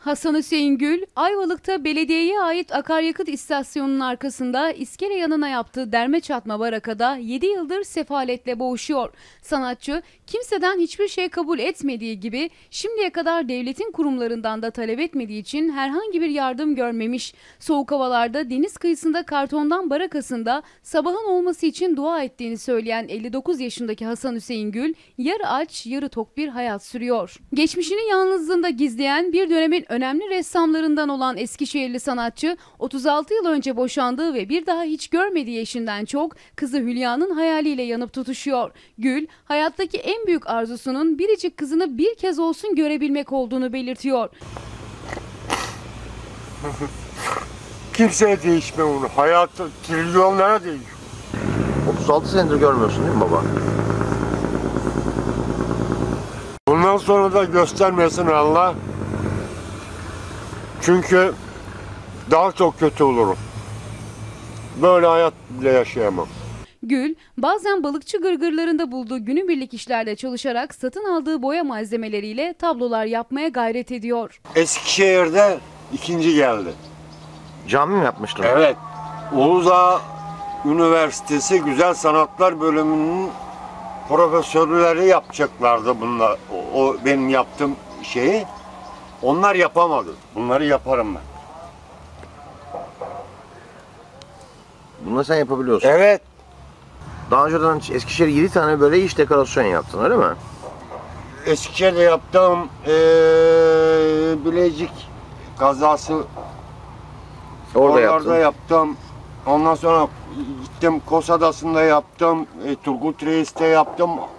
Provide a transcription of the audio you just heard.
Hasan Hüseyin Gül, Ayvalık'ta belediyeye ait akaryakıt istasyonunun arkasında iskele yanına yaptığı derme çatma barakada 7 yıldır sefaletle boğuşuyor. Sanatçı, kimseden hiçbir şey kabul etmediği gibi şimdiye kadar devletin kurumlarından da talep etmediği için herhangi bir yardım görmemiş. Soğuk havalarda deniz kıyısında kartondan barakasında sabahın olması için dua ettiğini söyleyen 59 yaşındaki Hasan Hüseyin Gül, yarı aç yarı tok bir hayat sürüyor. Geçmişini yalnızlığında gizleyen bir dönemin önemli ressamlarından olan Eskişehirli sanatçı 36 yıl önce boşandığı ve bir daha hiç görmediği eşinden çok kızı Hülya'nın hayaliyle yanıp tutuşuyor. Gül hayattaki en büyük arzusunun biricik kızını bir kez olsun görebilmek olduğunu belirtiyor. Kimseye değişme onu. Hayatı trilyonlara değişiyor. 36 senedir görmüyorsun değil mi baba? Bundan sonra da göstermesin Allah. Çünkü daha çok kötü olurum. Böyle hayat bile yaşayamam. Gül bazen balıkçı gırgırlarında bulduğu günübirlik işlerde çalışarak satın aldığı boya malzemeleriyle tablolar yapmaya gayret ediyor. Eskişehir'de ikinci geldi. Cami mi yapmıştın? Evet. Uludağ Üniversitesi Güzel Sanatlar Bölümünün profesörleri yapacaklardı bunlar. O, o benim yaptığım şeyi. Onlar yapamadı. Bunları yaparım ben. Bunu sen yapabiliyorsun. Evet. Daha önceden Eskişehir'e 7 tane böyle iş dekorasyon yaptın öyle mi? Eskişehir'de yaptığım eee Bilecik kazası Orada oralarda yaptın. yaptım. Ondan sonra gittim Kos Adası'nda yaptım. E, Turgut Reis'te yaptım.